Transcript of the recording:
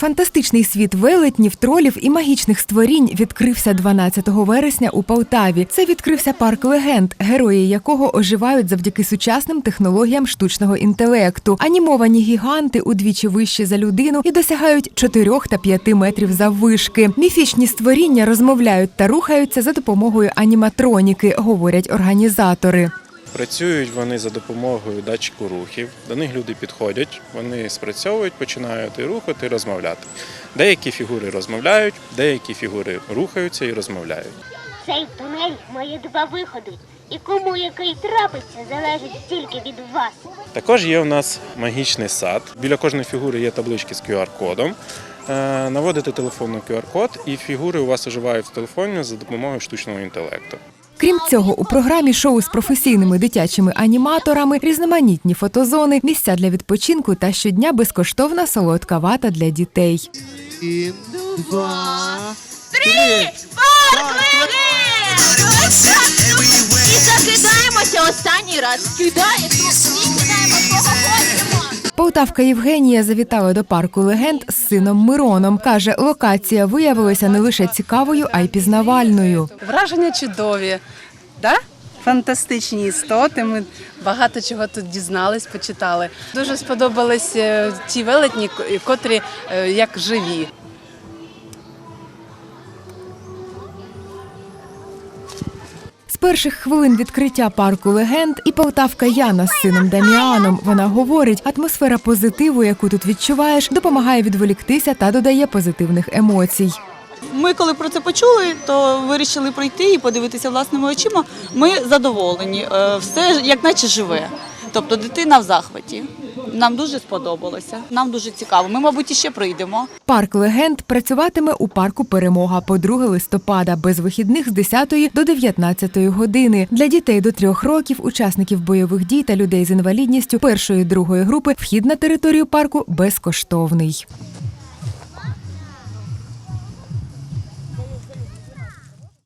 Фантастичний світ велетнів, тролів і магічних створінь відкрився 12 вересня у Полтаві. Це відкрився парк легенд, герої якого оживають завдяки сучасним технологіям штучного інтелекту. Анімовані гіганти удвічі вищі за людину і досягають 4 та 5 метрів заввишки. Міфічні створіння розмовляють та рухаються за допомогою аніматроніки, говорять організатори. Працюють вони за допомогою датчику рухів. До них люди підходять, вони спрацьовують, починають і рухати, і розмовляти. Деякі фігури розмовляють, деякі фігури рухаються і розмовляють. Цей тунель має два виходи, і кому який трапиться, залежить тільки від вас. Також є у нас магічний сад. Біля кожної фігури є таблички з QR-кодом. Е, Наводите телефон на QR-код, і фігури у вас оживають в телефоні за допомогою штучного інтелекту. Крім цього, у програмі шоу з професійними дитячими аніматорами, різноманітні фотозони, місця для відпочинку та щодня безкоштовна солодка вата для дітей. І два. І закидаємося останній раз. Кидаємо, всі кидаємо. Полтавка Євгенія завітала до парку легенд з сином Мироном. каже, локація виявилася не лише цікавою, а й пізнавальною. Враження чудові, да? фантастичні істоти. Ми багато чого тут дізнались, почитали. Дуже сподобались е, ті велетні, котрі е, як живі. Перших хвилин відкриття парку легенд і полтавка Яна з сином Даміаном. Вона говорить, атмосфера позитиву, яку тут відчуваєш, допомагає відволіктися та додає позитивних емоцій. Ми, коли про це почули, то вирішили пройти і подивитися власними очима. Ми задоволені. Е, Все як наче живе. Тобто дитина в захваті. Нам дуже сподобалося. Нам дуже цікаво. Ми, мабуть, іще прийдемо. Парк легенд працюватиме у парку Перемога по 2 листопада без вихідних з 10 до 19 години. Для дітей до трьох років, учасників бойових дій та людей з інвалідністю першої другої групи вхід на територію парку безкоштовний.